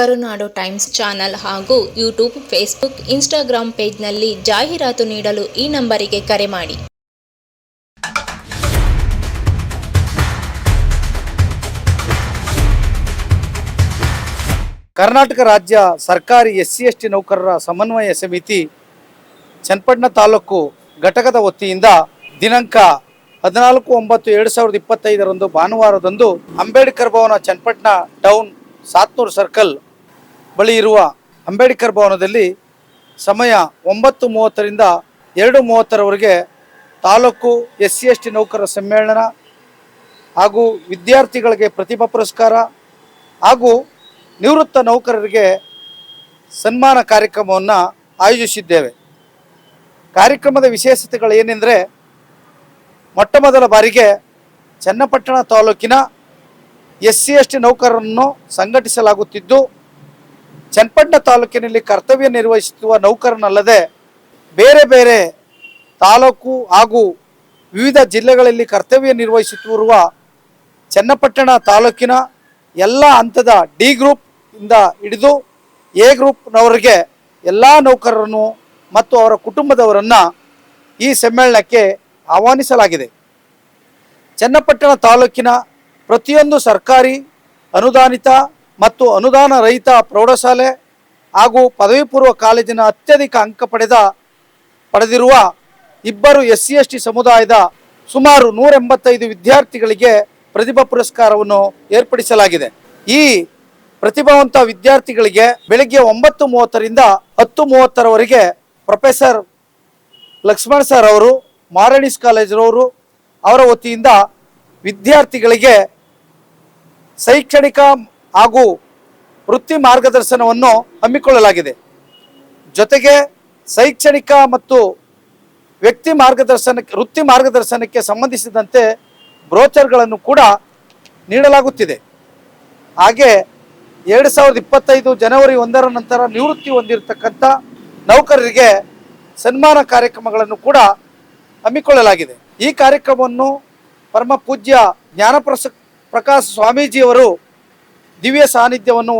ಕರುನಾಡು times channel ಹಾಗೂ YouTube, Facebook Instagram ಪೇಜ್ನಲ್ಲಿ ಜಾಹೀರಾತು ನೀಡಲು ಈ ನಂಬರಿಗೆ ಕರೆ ಮಾಡಿ. ಕರ್ನಾಟಕ ರಾಜ್ಯ ಸರ್ಕಾರಿ ಎಸ್ ಸಿ ಎಸ್ ಟಿ ನೌಕರರ ಸಮನ್ವಯ ಸಮಿತಿ, ಚನ್ನಪಟ್ಟಣ ತಾಲೂಕು ಘಟಕದ ವತಿಯಿಂದ ದಿನಾಂಕ ಹದಿನಾಲ್ಕು ಒಂಬತ್ತು ಎರಡು ಸಾವಿರದ ಇಪ್ಪತ್ತೈದರಂದು ಭಾನುವಾರದಂದು ಅಂಬೇಡ್ಕರ್ ಭವನ, ಚನ್ನಪಟ್ಟಣ ಟೌನ್, ಸಾತ್ನೂರು ಸರ್ಕಲ್ ಬಳಿ ಇರುವ ಅಂಬೇಡ್ಕರ್ ಭವನದಲ್ಲಿ ಸಮಯ ಒಂಬತ್ತು ಮೂವತ್ತರಿಂದ ಎರಡು ಮೂವತ್ತರವರೆಗೆ ತಾಲೂಕು ಎಸ್ ಸಿ ಎಸ್ ಟಿ ನೌಕರರ ಸಮ್ಮೇಳನ ಹಾಗೂ ವಿದ್ಯಾರ್ಥಿಗಳಿಗೆ ಪ್ರತಿಭಾ ಪುರಸ್ಕಾರ ಹಾಗೂ ನಿವೃತ್ತ ನೌಕರರಿಗೆ ಸನ್ಮಾನ ಕಾರ್ಯಕ್ರಮವನ್ನು ಆಯೋಜಿಸಿದ್ದೇವೆ. ಕಾರ್ಯಕ್ರಮದ ವಿಶೇಷತೆಗಳು ಏನೆಂದರೆ ಮೊಟ್ಟ ಮೊದಲ ಬಾರಿಗೆ ಚನ್ನಪಟ್ಟಣ ತಾಲೂಕಿನ ಎಸ್ ಸಿ ಎಸ್ ಟಿ ನೌಕರರನ್ನು ಸಂಘಟಿಸಲಾಗುತ್ತಿದ್ದು ಚನ್ನಪಟ್ಟಣ ತಾಲೂಕಿನಲ್ಲಿ ಕರ್ತವ್ಯ ನಿರ್ವಹಿಸುತ್ತಿರುವ ನೌಕರನಲ್ಲದೆ ಬೇರೆ ಬೇರೆ ತಾಲೂಕು ಹಾಗೂ ವಿವಿಧ ಜಿಲ್ಲೆಗಳಲ್ಲಿ ಕರ್ತವ್ಯ ನಿರ್ವಹಿಸುತ್ತಿರುವ ಚನ್ನಪಟ್ಟಣ ತಾಲೂಕಿನ ಎಲ್ಲ ಹಂತದ ಡಿ ಗ್ರೂಪ್ ಇಂದ ಹಿಡಿದು ಎ ಗ್ರೂಪ್ನವರಿಗೆ ಎಲ್ಲ ನೌಕರರನ್ನು ಮತ್ತು ಅವರ ಕುಟುಂಬದವರನ್ನು ಈ ಸಮ್ಮೇಳನಕ್ಕೆ ಆಹ್ವಾನಿಸಲಾಗಿದೆ. ಚನ್ನಪಟ್ಟಣ ತಾಲೂಕಿನ ಪ್ರತಿಯೊಂದು ಸರ್ಕಾರಿ ಅನುದಾನಿತ ಮತ್ತು ಅನುದಾನ ರಹಿತ ಪ್ರೌಢಶಾಲೆ ಹಾಗೂ ಪದವಿ ಪೂರ್ವ ಕಾಲೇಜಿನ ಅತ್ಯಧಿಕ ಅಂಕ ಪಡೆದ, ಪಡೆದಿರುವ ಇಬ್ಬರು ಎಸ್ ಸಿ ಎಸ್ ಟಿ ಸಮುದಾಯದ ಸುಮಾರು ನೂರ ಎಂಬತ್ತೈದು ವಿದ್ಯಾರ್ಥಿಗಳಿಗೆ ಪ್ರತಿಭಾ ಪುರಸ್ಕಾರವನ್ನು ಏರ್ಪಡಿಸಲಾಗಿದೆ. ಈ ಪ್ರತಿಭಾವಂತ ವಿದ್ಯಾರ್ಥಿಗಳಿಗೆ ಬೆಳಗ್ಗೆ ಒಂಬತ್ತು ಮೂವತ್ತರಿಂದ ಹತ್ತು ಮೂವತ್ತರವರೆಗೆ ಪ್ರೊಫೆಸರ್ ಲಕ್ಷ್ಮಣ್ ಸರ್ ಅವರು ಮಾರಣಿಸ್ ಕಾಲೇಜಿನವರು ಅವರ ವತಿಯಿಂದ ವಿದ್ಯಾರ್ಥಿಗಳಿಗೆ ಶೈಕ್ಷಣಿಕ ಹಾಗೂ ವೃತ್ತಿ ಮಾರ್ಗದರ್ಶನವನ್ನು ಹಮ್ಮಿಕೊಳ್ಳಲಾಗಿದೆ. ಜೊತೆಗೆ ಶೈಕ್ಷಣಿಕ ಮತ್ತು ವ್ಯಕ್ತಿ ಮಾರ್ಗದರ್ಶನಕ್ಕೆ, ವೃತ್ತಿ ಮಾರ್ಗದರ್ಶನಕ್ಕೆ ಸಂಬಂಧಿಸಿದಂತೆ ಬ್ರೋಚರ್ಗಳನ್ನು ಕೂಡ ನೀಡಲಾಗುತ್ತಿದೆ. ಹಾಗೆ ಎರಡು ಸಾವಿರದ ಇಪ್ಪತ್ತೈದು ಜನವರಿ ಒಂದರ ನಂತರ ನಿವೃತ್ತಿ ಹೊಂದಿರತಕ್ಕಂಥ ನೌಕರರಿಗೆ ಸನ್ಮಾನ ಕಾರ್ಯಕ್ರಮಗಳನ್ನು ಕೂಡ ಹಮ್ಮಿಕೊಳ್ಳಲಾಗಿದೆ. ಈ ಕಾರ್ಯಕ್ರಮವನ್ನು ಪರಮ ಪೂಜ್ಯ ಜ್ಞಾನಪ್ರಸ, ಪ್ರಕಾಶ್ ಸ್ವಾಮೀಜಿಯವರು ದಿವ್ಯ ಸಾನ್ನಿಧ್ಯವನ್ನು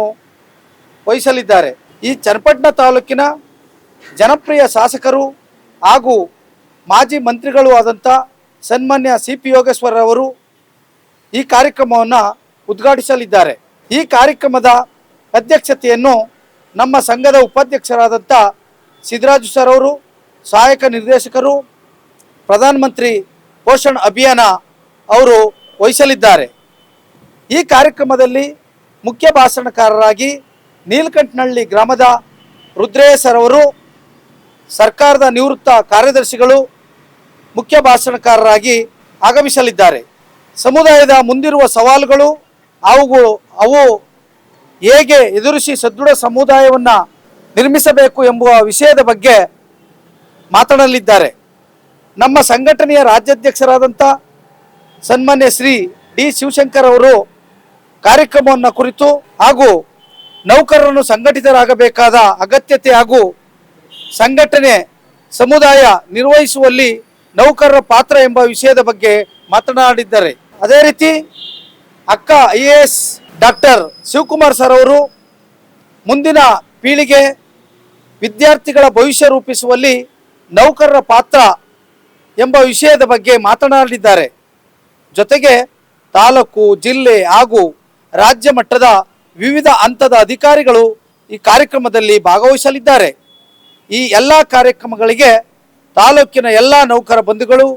ವಹಿಸಲಿದ್ದಾರೆ. ಈ ಚನ್ನಪಟ್ಟಣ ತಾಲೂಕಿನ ಜನಪ್ರಿಯ ಶಾಸಕರು ಹಾಗೂ ಮಾಜಿ ಮಂತ್ರಿಗಳು ಆದಂಥ ಸನ್ಮಾನ್ಯ ಸಿ ಪಿ ಯೋಗೇಶ್ವರರವರು ಈ ಕಾರ್ಯಕ್ರಮವನ್ನು ಉದ್ಘಾಟಿಸಲಿದ್ದಾರೆ. ಈ ಕಾರ್ಯಕ್ರಮದ ಅಧ್ಯಕ್ಷತೆಯನ್ನು ನಮ್ಮ ಸಂಘದ ಉಪಾಧ್ಯಕ್ಷರಾದಂಥ ಸಿದ್ದರಾಜು ಸರ್ ಅವರು, ಸಹಾಯಕ ನಿರ್ದೇಶಕರು ಪ್ರಧಾನಮಂತ್ರಿ ಪೋಷಣ್ ಅಭಿಯಾನ ಅವರು ವಹಿಸಲಿದ್ದಾರೆ. ಈ ಕಾರ್ಯಕ್ರಮದಲ್ಲಿ ಮುಖ್ಯ ಭಾಷಣಕಾರರಾಗಿ ನೀಲಕಂಠನಹಳ್ಳಿ ಗ್ರಾಮದ ರುದ್ರೇಶರವರು ಸರ್ಕಾರದ ನಿವೃತ್ತ ಕಾರ್ಯದರ್ಶಿಗಳು, ಮುಖ್ಯ ಭಾಷಣಕಾರರಾಗಿ ಆಗಮಿಸಲಿದ್ದಾರೆ. ಸಮುದಾಯದ ಮುಂದಿರುವ ಸವಾಲುಗಳು ಅವುಗಳು ಅವು ಹೇಗೆ ಎದುರಿಸಿ ಸದೃಢ ಸಮುದಾಯವನ್ನು ನಿರ್ಮಿಸಬೇಕು ಎಂಬುವ ವಿಷಯದ ಬಗ್ಗೆ ಮಾತನಾಡಲಿದ್ದಾರೆ. ನಮ್ಮ ಸಂಘಟನೆಯ ರಾಜ್ಯಾಧ್ಯಕ್ಷರಾದಂಥ ಸನ್ಮಾನ್ಯ ಶ್ರೀ ಡಿ ಶಿವಶಂಕರ್ ಅವರು ಕಾರ್ಯಕ್ರಮವನ್ನು ಕುರಿತು ಹಾಗೂ ನೌಕರರನ್ನು ಸಂಘಟಿತರಾಗಬೇಕಾದ ಅಗತ್ಯತೆ ಹಾಗೂ ಸಂಘಟನೆ ಸಮುದಾಯ ನಿರ್ವಹಿಸುವಲ್ಲಿ ನೌಕರರ ಪಾತ್ರ ಎಂಬ ವಿಷಯದ ಬಗ್ಗೆ ಮಾತನಾಡಿದ್ದಾರೆ. ಅದೇ ರೀತಿ ಅಕ್ಕ I A S doctor Shivakumar sir ಅವರು ಮುಂದಿನ ಪೀಳಿಗೆ ವಿದ್ಯಾರ್ಥಿಗಳ ಭವಿಷ್ಯ ರೂಪಿಸುವಲ್ಲಿ ನೌಕರರ ಪಾತ್ರ ಎಂಬ ವಿಷಯದ ಬಗ್ಗೆ ಮಾತನಾಡಿದ್ದಾರೆ. ಜೊತೆಗೆ ತಾಲೂಕು, ಜಿಲ್ಲೆ ಹಾಗೂ ರಾಜ್ಯ ಮಟ್ಟದ ವಿವಿಧ ಹಂತದ ಅಧಿಕಾರಿಗಳು ಈ ಕಾರ್ಯಕ್ರಮದಲ್ಲಿ ಭಾಗವಹಿಸಲಿದ್ದಾರೆ. ಈ ಎಲ್ಲ ಕಾರ್ಯಕ್ರಮಗಳಿಗೆ ತಾಲೂಕಿನ ಎಲ್ಲ ನೌಕರ ಬಂಧುಗಳು,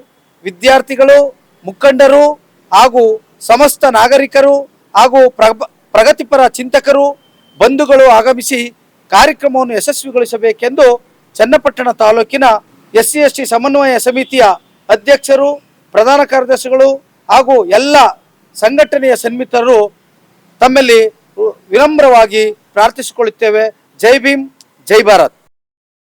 ವಿದ್ಯಾರ್ಥಿಗಳು, ಮುಖಂಡರು ಹಾಗೂ ಸಮಸ್ತ ನಾಗರಿಕರು ಹಾಗೂ ಪ್ರಗ, ಪ್ರಗತಿಪರ ಚಿಂತಕರು, ಬಂಧುಗಳು ಆಗಮಿಸಿ ಕಾರ್ಯಕ್ರಮವನ್ನು ಯಶಸ್ವಿಗೊಳಿಸಬೇಕೆಂದು ಚನ್ನಪಟ್ಟಣ ತಾಲೂಕಿನ ಎಸ್ ಸಿ ಎಸ್ ಟಿ ಸಮನ್ವಯ ಸಮಿತಿಯ ಅಧ್ಯಕ್ಷರು, ಪ್ರಧಾನ ಕಾರ್ಯದರ್ಶಿಗಳು ಹಾಗೂ ಎಲ್ಲ ಸಂಘಟನೆಯ ಸನ್ಮಿತರು ತಮ್ಮಲ್ಲಿ ವಿನಮ್ರವಾಗಿ ಪ್ರಾರ್ಥಿಸಿಕೊಳ್ಳುತ್ತೇವೆ. ಜೈ ಭೀಮ್ ಜೈ ಭಾರತ್.